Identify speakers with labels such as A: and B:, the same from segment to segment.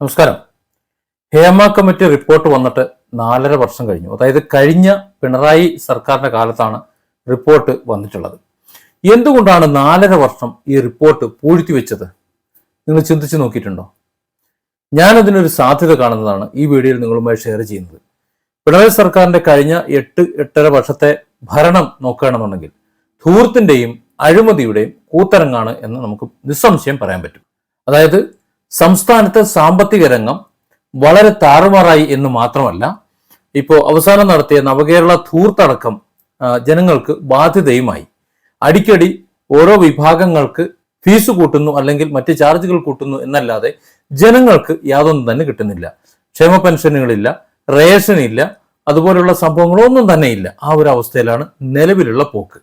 A: നമസ്കാരം. Hema committee report വന്നിട്ട് നാലര വർഷം കഴിഞ്ഞു. അതായത് കഴിഞ്ഞ പിണറായി സർക്കാരിന്റെ കാലത്താണ് റിപ്പോർട്ട് വന്നിട്ടുള്ളത്. എന്തുകൊണ്ടാണ് നാലര വർഷം ഈ റിപ്പോർട്ട് പൂഴ്ത്തി വെച്ചത്? നിങ്ങൾ ചിന്തിച്ചു നോക്കിയിട്ടുണ്ടോ? ഞാനതിനൊരു സാധ്യത കാണുന്നതാണ് ഈ വീഡിയോയിൽ നിങ്ങളുമായി ഷെയർ ചെയ്യുന്നത്. പിണറായി സർക്കാരിന്റെ കഴിഞ്ഞ എട്ട് എട്ടര വർഷത്തെ ഭരണം നോക്കുകയാണെന്നുണ്ടെങ്കിൽ ധൂർത്തിന്റെയും അഴിമതിയുടെയും കൂത്തരങ്ങാണ് എന്ന് നമുക്ക് നിസ്സംശയം പറയാൻ പറ്റും. അതായത് സംസ്ഥാനത്തെ സാമ്പത്തിക രംഗം വളരെ താറുമാറായി എന്ന് മാത്രമല്ല ഇപ്പോൾ അവസാനം നടത്തിയ നവകേരള ധൂർത്തടക്കം ജനങ്ങൾക്ക് ബാധ്യതയുമായി. അടിക്കടി ഓരോ വിഭാഗങ്ങൾക്ക് ഫീസ് കൂട്ടുന്നു അല്ലെങ്കിൽ മറ്റ് ചാർജുകൾ കൂട്ടുന്നു എന്നല്ലാതെ ജനങ്ങൾക്ക് യാതൊന്നും തന്നെ കിട്ടുന്നില്ല. ക്ഷേമ പെൻഷനുകളില്ല റേഷൻ ഇല്ല അതുപോലുള്ള സംഭവങ്ങളൊന്നും തന്നെ ഇല്ല ആ ഒരു അവസ്ഥയിലാണ് നിലവിലുള്ള പോക്ക്.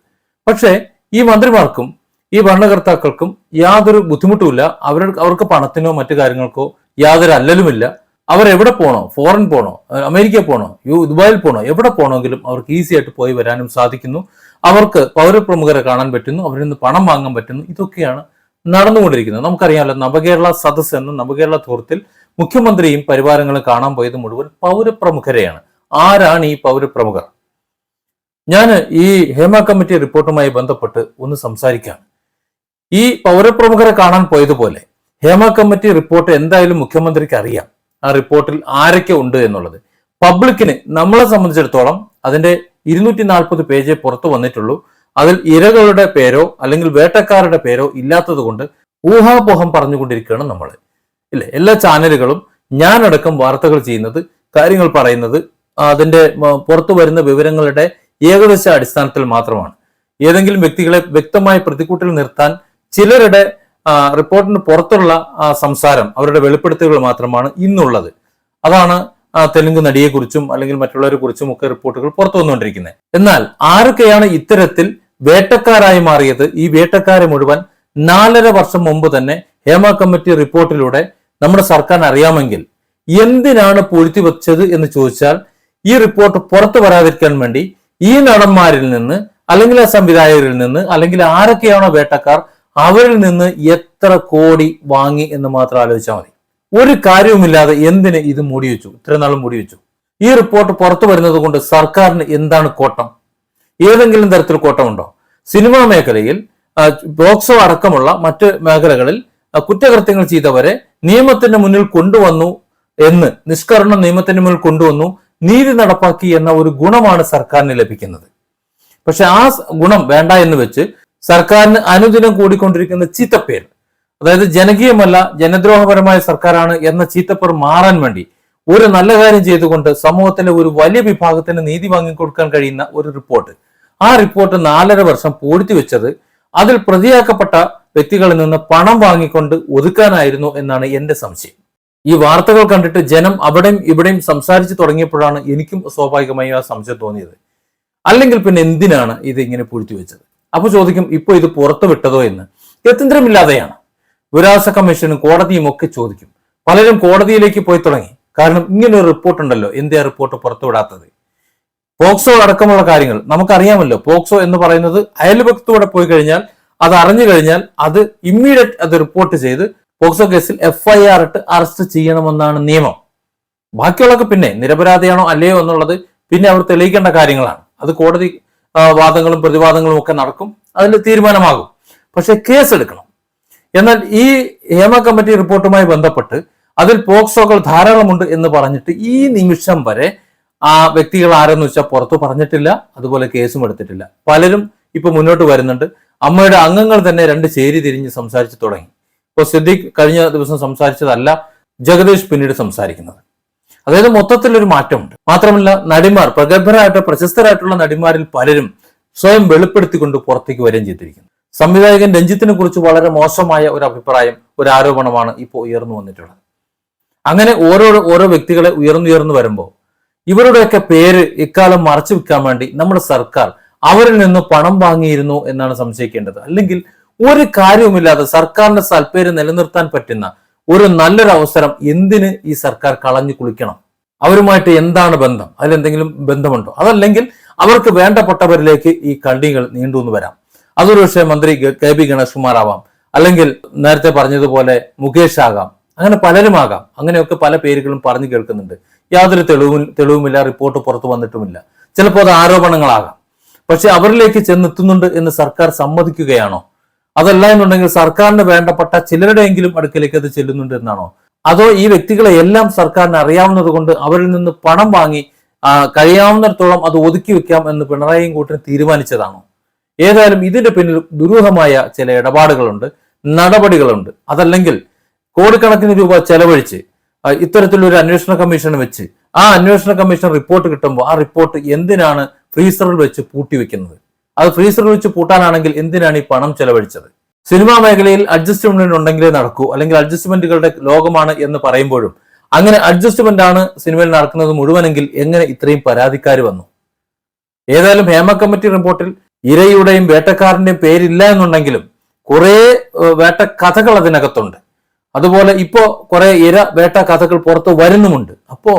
A: പക്ഷേ ഈ മന്ത്രിമാർക്കും ഈ ഭരണകർത്താക്കൾക്കും യാതൊരു ബുദ്ധിമുട്ടുമില്ല. അവർ അവർക്ക് പണത്തിനോ മറ്റു കാര്യങ്ങൾക്കോ യാതൊരു അല്ലലുമില്ല. അവർ എവിടെ പോണോ? ഫോറിൻ പോണോ? അമേരിക്ക പോണോ? യു ദുബായിൽ പോണോ? എവിടെ പോണമെങ്കിലും അവർക്ക് ഈസി ആയിട്ട് പോയി വരാനും സാധിക്കുന്നു. അവർക്ക് പൗരപ്രമുഖരെ കാണാൻ പറ്റുന്നു. അവരിൽ നിന്ന് പണം വാങ്ങാൻ പറ്റുന്നു. ഇതൊക്കെയാണ് നടന്നുകൊണ്ടിരിക്കുന്നത്. നമുക്കറിയാമല്ലോ നവകേരള സദസ് എന്ന നവകേരള ധൂർത്തിൽ മുഖ്യമന്ത്രിയും പരിവാരങ്ങളും കാണാൻ പോയത് മുഴുവൻ പൗരപ്രമുഖരെയാണ്. ആരാണ് ഈ പൗരപ്രമുഖർ? ഞാൻ ഈ ഹേമ കമ്മിറ്റി റിപ്പോർട്ടുമായി ബന്ധപ്പെട്ട് ഒന്ന് സംസാരിക്കാം. ഈ പൗരപ്രമുഖരെ കാണാൻ പോയതുപോലെ ഹേമ കമ്മിറ്റി റിപ്പോർട്ട് എന്തായാലും മുഖ്യമന്ത്രിക്ക് അറിയാം. ആ റിപ്പോർട്ടിൽ ആരൊക്കെ ഉണ്ട് എന്നുള്ളത്. പബ്ലിക്കിന് നമ്മളെ സംബന്ധിച്ചിടത്തോളം അതിന്റെ ഇരുന്നൂറ്റി നാൽപ്പത് പേജേ പുറത്തു വന്നിട്ടുള്ളൂ. അതിൽ ഇരകളുടെ പേരോ അല്ലെങ്കിൽ വേട്ടക്കാരുടെ പേരോ ഇല്ലാത്തത് കൊണ്ട് ഊഹാപോഹം പറഞ്ഞുകൊണ്ടിരിക്കുകയാണ് നമ്മൾ. ഇല്ലേ? എല്ലാ ചാനലുകളും ഞാനടക്കം വാർത്തകൾ ചെയ്യുന്നത് കാര്യങ്ങൾ പറയുന്നത് അതിന്റെ പുറത്തു വരുന്ന വിവരങ്ങളുടെ ഏകദേശ അടിസ്ഥാനത്തിൽ മാത്രമാണ്. ഏതെങ്കിലും വ്യക്തികളെ വ്യക്തമായി പ്രതിക്കൂട്ടിൽ നിർത്താൻ ചിലരുടെ റിപ്പോർട്ടിന് പുറത്തുള്ള സംസാരം അവരുടെ വെളിപ്പെടുത്തലുകൾ മാത്രമാണ് ഇന്നുള്ളത്. അതാണ് തെലുങ്ക് നടിയെക്കുറിച്ചും അല്ലെങ്കിൽ മറ്റുള്ളവരെ കുറിച്ചും ഒക്കെ റിപ്പോർട്ടുകൾ പുറത്തു വന്നുകൊണ്ടിരിക്കുന്നത്. എന്നാൽ ആരൊക്കെയാണ് ഇത്തരത്തിൽ വേട്ടക്കാരായി മാറിയത്? ഈ വേട്ടക്കാരെ മുഴുവൻ നാലര വർഷം മുമ്പ് തന്നെ ഹേമ കമ്മിറ്റി റിപ്പോർട്ടിലൂടെ നമ്മുടെ സർക്കാർ അറിയാമെങ്കിൽ എന്തിനാണ് പൊഴുത്തി വെച്ചത് എന്ന് ചോദിച്ചാൽ ഈ റിപ്പോർട്ട് പുറത്തു വരാതിരിക്കാൻ വേണ്ടി ഈ നടന്മാരിൽ നിന്ന് അല്ലെങ്കിൽ ആ സംവിധായകരിൽ നിന്ന് അല്ലെങ്കിൽ ആരൊക്കെയാണോ വേട്ടക്കാർ അവരിൽ നിന്ന് എത്ര കോടി വാങ്ങി എന്ന് മാത്രം ആലോചിച്ചാൽ മതി. ഒരു കാര്യവുമില്ലാതെ എന്തിന് ഇത് മൂടി വെച്ചു? ഇത്ര നാളും മൂടി വെച്ചു. ഈ റിപ്പോർട്ട് പുറത്തു വരുന്നത് കൊണ്ട് സർക്കാരിന് എന്താണ് കോട്ടം? ഏതെങ്കിലും തരത്തിൽ കോട്ടമുണ്ടോ? സിനിമാ മേഖലയിൽ ബോക്സോ അടക്കമുള്ള മറ്റ് മേഖലകളിൽ കുറ്റകൃത്യങ്ങൾ ചെയ്തവരെ നിയമത്തിന്റെ മുന്നിൽ കൊണ്ടുവന്നു എന്ന് നിഷ്കരണം നിയമത്തിന്റെ മുന്നിൽ കൊണ്ടുവന്നു നീതി നടപ്പാക്കി എന്ന ഒരു ഗുണമാണ് സർക്കാരിന് ലഭിക്കുന്നത്. പക്ഷെ ആ ഗുണം വേണ്ട എന്ന് വെച്ച് സർക്കാരിന് അനുദിനം കൂടിക്കൊണ്ടിരിക്കുന്ന ചീത്തപ്പേര്. അതായത് ജനകീയമല്ല ജനദ്രോഹപരമായ സർക്കാരാണ് എന്ന ചീത്തപ്പേർ മാറാൻ വേണ്ടി ഒരു നല്ല കാര്യം ചെയ്തുകൊണ്ട് സമൂഹത്തിന്റെ ഒരു വലിയ വിഭാഗത്തിന് നീതി വാങ്ങിക്കൊടുക്കാൻ കഴിയുന്ന ഒരു റിപ്പോർട്ട്. ആ റിപ്പോർട്ട് നാലര വർഷം പൂഴ്ത്തി വെച്ചത് അതിൽ പ്രതിയാക്കപ്പെട്ട വ്യക്തികളിൽ നിന്ന് പണം വാങ്ങിക്കൊണ്ട് ഒതുക്കാനായിരുന്നു എന്നാണ് എന്റെ സംശയം. ഈ വാർത്തകൾ കണ്ടിട്ട് ജനം അവിടെയും ഇവിടെയും സംസാരിച്ചു തുടങ്ങിയപ്പോഴാണ് എനിക്കും സ്വാഭാവികമായി ആ സംശയം തോന്നിയത്. അല്ലെങ്കിൽ പിന്നെ എന്തിനാണ് ഇത് ഇങ്ങനെ പൂഴ്ത്തി വെച്ചത്? അപ്പൊ ചോദിക്കും ഇപ്പൊ ഇത് പുറത്തു വിട്ടതോ എന്ന്? ഗത്യന്തരമില്ലാതെയാണ്. വിരാസ കമ്മീഷനും കോടതിയും ഒക്കെ ചോദിക്കും. പലരും കോടതിയിലേക്ക് പോയി തുടങ്ങി. കാരണം ഇങ്ങനെ ഒരു റിപ്പോർട്ട് ഉണ്ടല്ലോ എന്തിയാ റിപ്പോർട്ട് പുറത്തുവിടാത്തത് പോക്സോ അടക്കമുള്ള കാര്യങ്ങൾ നമുക്കറിയാമല്ലോ പോക്സോ എന്ന് പറയുന്നത് അയൽപക്കത്തൂടെ പോയി കഴിഞ്ഞാൽ അത് അറിഞ്ഞു കഴിഞ്ഞാൽ അത് ഇമ്മീഡിയറ്റ് അത് റിപ്പോർട്ട് ചെയ്ത് പോക്സോ കേസിൽ എഫ് ഐ ആർ ഇട്ട് അറസ്റ്റ് ചെയ്യണമെന്നാണ് നിയമം. ബാക്കിയുള്ളതൊക്കെ പിന്നെ നിരപരാധിയാണോ അല്ലയോ എന്നുള്ളത് പിന്നെ അവർ തെളിയിക്കേണ്ട കാര്യങ്ങളാണ്. അത് കോടതി വാദങ്ങളും പ്രതിവാദങ്ങളും ഒക്കെ നടക്കും. അതിൽ തീരുമാനമാകും. പക്ഷെ കേസ് എടുക്കണം എന്നാൽ ഈ ഹേമ കമ്മിറ്റി റിപ്പോർട്ടുമായി ബന്ധപ്പെട്ട് അതിൽ പോക്സോകൾ ധാരാളമുണ്ട് എന്ന് പറഞ്ഞിട്ട് ഈ നിമിഷം വരെ ആ വ്യക്തികൾ ആരെന്ന് വെച്ചാൽ പുറത്തു പറഞ്ഞിട്ടില്ല അതുപോലെ കേസും എടുത്തിട്ടില്ല. പലരും ഇപ്പൊ മുന്നോട്ട് വരുന്നുണ്ട്. അമ്മയുടെ അംഗങ്ങൾ തന്നെ രണ്ട് ചേരി തിരിഞ്ഞ് സംസാരിച്ചു തുടങ്ങി. ഇപ്പൊ സിദ്ദിഖ് കഴിഞ്ഞ ദിവസം സംസാരിച്ചതല്ല ജഗദീഷ് പിന്നീട് സംസാരിക്കുന്നത്. അതായത് മൊത്തത്തിൽ ഒരു മാറ്റമുണ്ട്. മാത്രമല്ല നടിമാർ പ്രഗത്ഭരായിട്ടുള്ള പ്രശസ്തരായിട്ടുള്ള നടിമാരിൽ പലരും സ്വയം വെളിപ്പെടുത്തിക്കൊണ്ട് പുറത്തേക്ക് വരികയും ചെയ്തിരിക്കുന്നു. സംവിധായകൻ രഞ്ജിത്തിനെ കുറിച്ച് വളരെ മോശമായ ഒരു അഭിപ്രായം ഒരു ആരോപണമാണ് ഇപ്പോൾ ഉയർന്നു വന്നിട്ടുള്ളത്. അങ്ങനെ ഓരോ ഓരോ വ്യക്തികളെ ഉയർന്നുയർന്നു വരുമ്പോൾ ഇവരുടെയൊക്കെ പേര് ഇക്കാലം മറച്ചു വെക്കാൻ വേണ്ടി നമ്മുടെ സർക്കാർ അവരിൽ നിന്ന് പണം വാങ്ങിയിരുന്നു എന്നാണ് സംശയിക്കേണ്ടത്. അല്ലെങ്കിൽ ഒരു കാര്യവുമില്ലാതെ സർക്കാരിന്റെ സൽപ്പേര് നിലനിർത്താൻ പറ്റുന്ന ഒരു നല്ലൊരു അവസരം എന്തിന് ഈ സർക്കാർ കളഞ്ഞു കുളിക്കണം? അവരുമായിട്ട് എന്താണ് ബന്ധം? അതിലെന്തെങ്കിലും ബന്ധമുണ്ടോ? അതല്ലെങ്കിൽ അവർക്ക് വേണ്ടപ്പെട്ടവരിലേക്ക് ഈ കള്ളികൾ നീണ്ടുവന്ന് വരാം. അതൊരു പക്ഷേ മന്ത്രി കെ പി ഗണേഷ് കുമാർ ആവാം അല്ലെങ്കിൽ നേരത്തെ പറഞ്ഞതുപോലെ മുകേഷ് ആകാം. അങ്ങനെ പലരും പലരുമാകാം അങ്ങനെയൊക്കെ പല പേരുകളും പറഞ്ഞു കേൾക്കുന്നുണ്ട്. യാതൊരു തെളിവും തെളിവുമില്ല റിപ്പോർട്ട് പുറത്തു വന്നിട്ടുമില്ല. ചിലപ്പോൾ അത് ആരോപണങ്ങളാകാം. പക്ഷെ അവരിലേക്ക് ചെന്നെത്തുന്നുണ്ട് എന്ന് സർക്കാർ സമ്മതിക്കുകയാണോ? അതല്ല എന്നുണ്ടെങ്കിൽ സർക്കാരിന് വേണ്ടപ്പെട്ട ചിലരുടെയെങ്കിലും അടുക്കലേക്ക് അത് ചെല്ലുന്നുണ്ട് എന്നാണോ? അതോ ഈ വ്യക്തികളെ എല്ലാം സർക്കാരിന് അറിയാവുന്നത് കൊണ്ട് അവരിൽ നിന്ന് പണം വാങ്ങി കഴിയാവുന്നിടത്തോളം അത് ഒതുക്കി വെക്കാം എന്ന് പിണറായിയും കൂട്ടിന് തീരുമാനിച്ചതാണോ? ഏതായാലും ഇതിന്റെ പിന്നിൽ ദുരൂഹമായ ചില ഇടപാടുകളുണ്ട് നടപടികളുണ്ട്. അതല്ലെങ്കിൽ കോടിക്കണക്കിന് രൂപ ചെലവഴിച്ച് ഇത്തരത്തിലൊരു അന്വേഷണ കമ്മീഷൻ വെച്ച് ആ അന്വേഷണ കമ്മീഷൻ റിപ്പോർട്ട് കിട്ടുമ്പോൾ ആ റിപ്പോർട്ട് എന്തിനാണ് ഫ്രീസറിൽ വെച്ച് പൂട്ടി വെക്കുന്നത് അത് ഫ്രീസറിൽ വെച്ച് പൂട്ടാനാണെങ്കിൽ എന്തിനാണ് ഈ പണം ചെലവഴിച്ചത്? സിനിമാ മേഖലയിൽ അഡ്ജസ്റ്റ്മെന്റ് ഉണ്ടെങ്കിലേ നടക്കൂ അല്ലെങ്കിൽ അഡ്ജസ്റ്റ്മെന്റുകളുടെ ലോകമാണ് എന്ന് പറയുമ്പോഴും അങ്ങനെ അഡ്ജസ്റ്റ്മെന്റ് ആണ് സിനിമയിൽ നടക്കുന്നത് മുഴുവനെങ്കിൽ എങ്ങനെ ഇത്രയും പരാതിക്കാർ വന്നു? ഏതായാലും ഹേമ കമ്മിറ്റി റിപ്പോർട്ടിൽ ഇരയുടെയും വേട്ടക്കാരന്റെയും പേരില്ല എന്നുണ്ടെങ്കിലും കുറെ വേട്ട കഥകൾ അതിനകത്തുണ്ട്. അതുപോലെ ഇപ്പോ കുറെ ഇര വേട്ട കഥകൾ പുറത്ത് വരുന്നുമുണ്ട്. അപ്പോ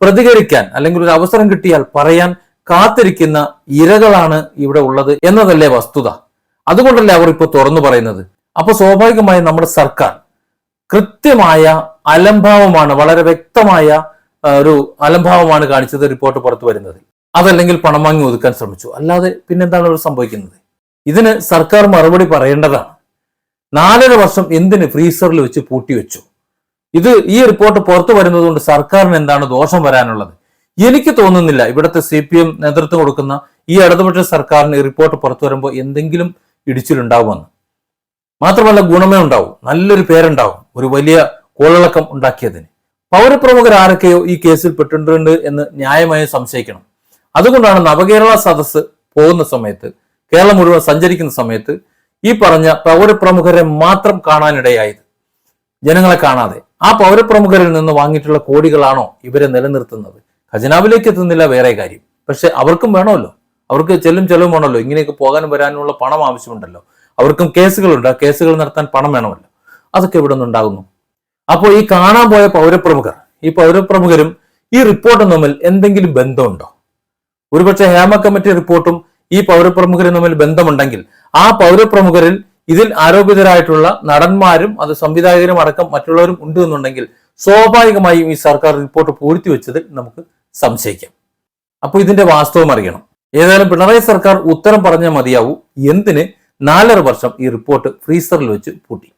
A: പ്രതികരിക്കാൻ അല്ലെങ്കിൽ ഒരു അവസരം കിട്ടിയാൽ പറയാൻ കാത്തിരിക്കുന്ന ഇരകളാണ് ഇവിടെ ഉള്ളത് എന്നതല്ലേ വസ്തുത. അതുകൊണ്ടല്ലേ അവർ ഇപ്പോൾ തുറന്നു പറയുന്നത്. അപ്പൊ സ്വാഭാവികമായും നമ്മുടെ സർക്കാർ കൃത്യമായ അലംഭാവമാണ് വളരെ വ്യക്തമായ ഒരു അലംഭാവമാണ് കാണിച്ചത് റിപ്പോർട്ട് പുറത്തു വരുന്നത് അതല്ലെങ്കിൽ പണം വാങ്ങി ഒതുക്കാൻ ശ്രമിച്ചു. അല്ലാതെ പിന്നെന്താണ് അവർ സംഭവിക്കുന്നത്? ഇതിന് സർക്കാർ മറുപടി പറയേണ്ടതാണ്. നാലര വർഷം എന്തിന് ഫ്രീസറിൽ വെച്ച് പൂട്ടിവെച്ചു? ഇത് ഈ റിപ്പോർട്ട് പുറത്തു വരുന്നത് കൊണ്ട് സർക്കാരിന് എന്താണ് ദോഷം വരാനുള്ളത്? എനിക്ക് തോന്നുന്നില്ല ഇവിടുത്തെ സി പി എം നേതൃത്വം കൊടുക്കുന്ന ഈ ഇടതുപക്ഷ സർക്കാരിന് ഈ റിപ്പോർട്ട് പുറത്തു വരുമ്പോൾ എന്തെങ്കിലും ഇടിച്ചിലുണ്ടാവുമെന്ന്. മാത്രമല്ല ഗുണമേ ഉണ്ടാവും. നല്ലൊരു പേരുണ്ടാവും. ഒരു വലിയ കോളിളക്കം ഉണ്ടാക്കിയതിന്. പൗരപ്രമുഖർ ആരൊക്കെയോ ഈ കേസിൽ പെട്ടിട്ടുണ്ട് എന്ന് ന്യായമായി സംശയിക്കണം. അതുകൊണ്ടാണ് നവകേരള സദസ്സ് പോകുന്ന സമയത്ത് കേരളം മുഴുവൻ സഞ്ചരിക്കുന്ന സമയത്ത് ഈ പറഞ്ഞ പൗരപ്രമുഖരെ മാത്രം കാണാനിടയായത്. ജനങ്ങളെ കാണാതെ. ആ പൗരപ്രമുഖരിൽ നിന്ന് വാങ്ങിയിട്ടുള്ള കോടികളാണോ ഇവരെ നിലനിർത്തുന്നത്? ഖജനാവിലേക്ക് എത്തുന്നില്ല വേറെ കാര്യം. പക്ഷെ അവർക്കും വേണമല്ലോ. അവർക്ക് ചെല്ലും ചെലവും വേണമല്ലോ. ഇങ്ങനെയൊക്കെ പോകാനും വരാനുമുള്ള പണം ആവശ്യമുണ്ടല്ലോ. അവർക്കും കേസുകളുണ്ട്. ആ കേസുകൾ നടത്താൻ പണം വേണമല്ലോ. അതൊക്കെ ഇവിടെ നിന്നുണ്ടാകുന്നു അപ്പോൾ ഈ കാണാൻ പോയ പൗരപ്രമുഖർ ഈ പൗരപ്രമുഖരും ഈ റിപ്പോർട്ടും തമ്മിൽ എന്തെങ്കിലും ബന്ധമുണ്ടോ? ഒരുപക്ഷെ ഹേമ കമ്മിറ്റി റിപ്പോർട്ടും ഈ പൗരപ്രമുഖരും തമ്മിൽ ബന്ധമുണ്ടെങ്കിൽ ആ പൗരപ്രമുഖരിൽ ഇതിൽ ആരോപിതരായിട്ടുള്ള നടന്മാരും അത് സംവിധായകരും അടക്കം മറ്റുള്ളവരും ഉണ്ട് എന്നുണ്ടെങ്കിൽ സ്വാഭാവികമായും ഈ സർക്കാർ റിപ്പോർട്ട് പൂഴ്ത്തിവെച്ചതിൽ നമുക്ക് സംശയിക്കാം. അപ്പോൾ ഇതിന്റെ വാസ്തവം അറിയണം. ഏതായാലും പിണറായി സർക്കാർ ഉത്തരം പറഞ്ഞാൽ മതിയാവൂ. എന്തിന് നാലര വർഷം ഈ റിപ്പോർട്ട് ഫ്രീസറിൽ വെച്ച് പൂട്ടി.